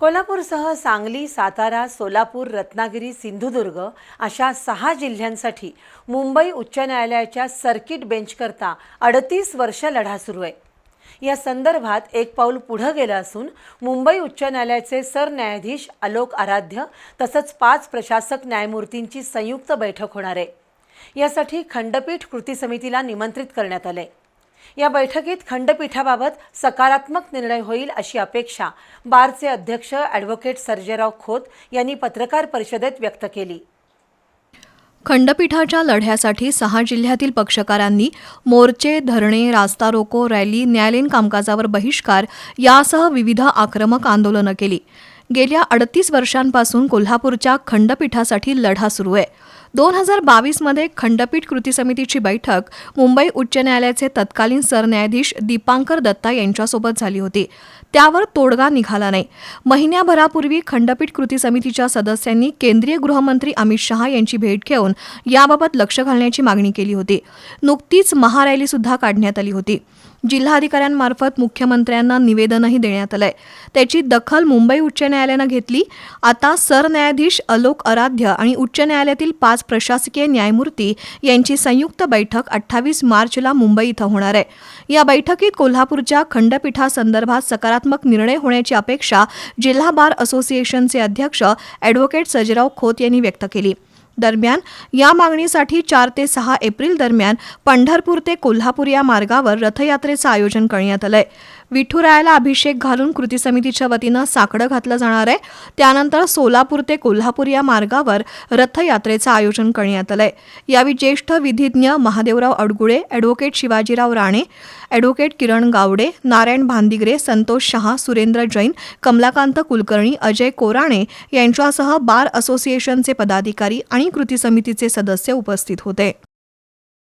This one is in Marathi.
कोल्हापूरसह सांगली सातारा सोलापूर रत्नागिरी सिंधुदुर्ग अशा सहा जिल्ह्यांसाठी मुंबई उच्च न्यायालयाच्या सर्किट बेंचकरता अडतीस वर्ष लढा सुरू आहे. या संदर्भात एक पाऊल पुढं गेलं असून मुंबई उच्च न्यायालयाचे सरन्यायाधीश आलोक आराध्य तसंच पाच प्रशासक न्यायमूर्तींची संयुक्त बैठक होणार आहे. यासाठी खंडपीठ कृती समितीला निमंत्रित करण्यात आले या बैठकीत खंडपीठाबाबत सकारात्मक निर्णय होईल अशी अपेक्षा बारचे अध्यक्ष ॲडव्होकेट सर्जेराव खोत यांनी पत्रकार परिषदेत व्यक्त केली. खंडपीठाच्या लढ्यासाठी सहा जिल्ह्यातील पक्षकारांनी मोर्चे धरणे रास्ता रोको रॅली न्यायालयीन कामकाजावर बहिष्कार यासह विविध आक्रमक आंदोलनं केली. गेल्या अडतीस वर्षांपासून कोल्हापूरच्या खंडपीठासाठी लढा सुरू आहे. दोन हजार बावीसमध्ये खंडपीठ कृती समितीची बैठक मुंबई उच्च न्यायालयाचे तत्कालीन सरन्यायाधीश दीपांकर दत्ता यांच्यासोबत झाली होती. त्यावर तोडगा निघाला नाही. महिन्याभरापूर्वी खंडपीठ कृती समितीच्या सदस्यांनी केंद्रीय गृहमंत्री अमित शहा यांची भेट घेऊन याबाबत लक्ष घालण्याची मागणी केली होती. नुकतीच महारॅलीसुद्धा काढण्यात आली होती. जिल्हाधिकाऱ्यांमार्फत मुख्यमंत्र्यांना निवेदनही देण्यात आलंय. त्याची दखल मुंबई उच्च न्यायालयानं घेतली. आता सरन्यायाधीश अलोक आराध्य आणि उच्च न्यायालयातील पाच प्रशासकीय न्यायमूर्ती यांची संयुक्त बैठक अठ्ठावीस मार्चला मुंबई इथं होणार आहे. या बैठकीत कोल्हापूरच्या खंडपीठासंदर्भात सकारात्मक निर्णय होण्याची अपेक्षा जिल्हा बार असोसिएशनचे अध्यक्ष ॲडव्होकेट सजराव खोत यांनी व्यक्त केली. दरम्यान या मागणीसाठी चार ते सहा एप्रिल दरम्यान पंढरपूर ते कोल्हापूर या मार्गावर रथयात्रेचं आयोजन करण्यात आलंय. विठुरायाला अभिषेक घालून कृती समितीच्या वतीनं साकडं घातलं जाणार आहे. त्यानंतर सोलापूर ते कोल्हापूर या मार्गावर रथयात्रेचं आयोजन करण्यात आलंय. यावेळी ज्येष्ठ विधिज्ञ महादेवराव अडगुळे ॲडव्होकेट शिवाजीराव राणे ॲडव्होकेट किरण गावडे नारायण भांदिगरे संतोष शहा सुरेंद्र जैन कमलाकांत कुलकर्णी अजय कोराणे यांच्यासह बार असोसिएशनचे पदाधिकारी आणि कृती समितीचे सदस्य उपस्थित होते.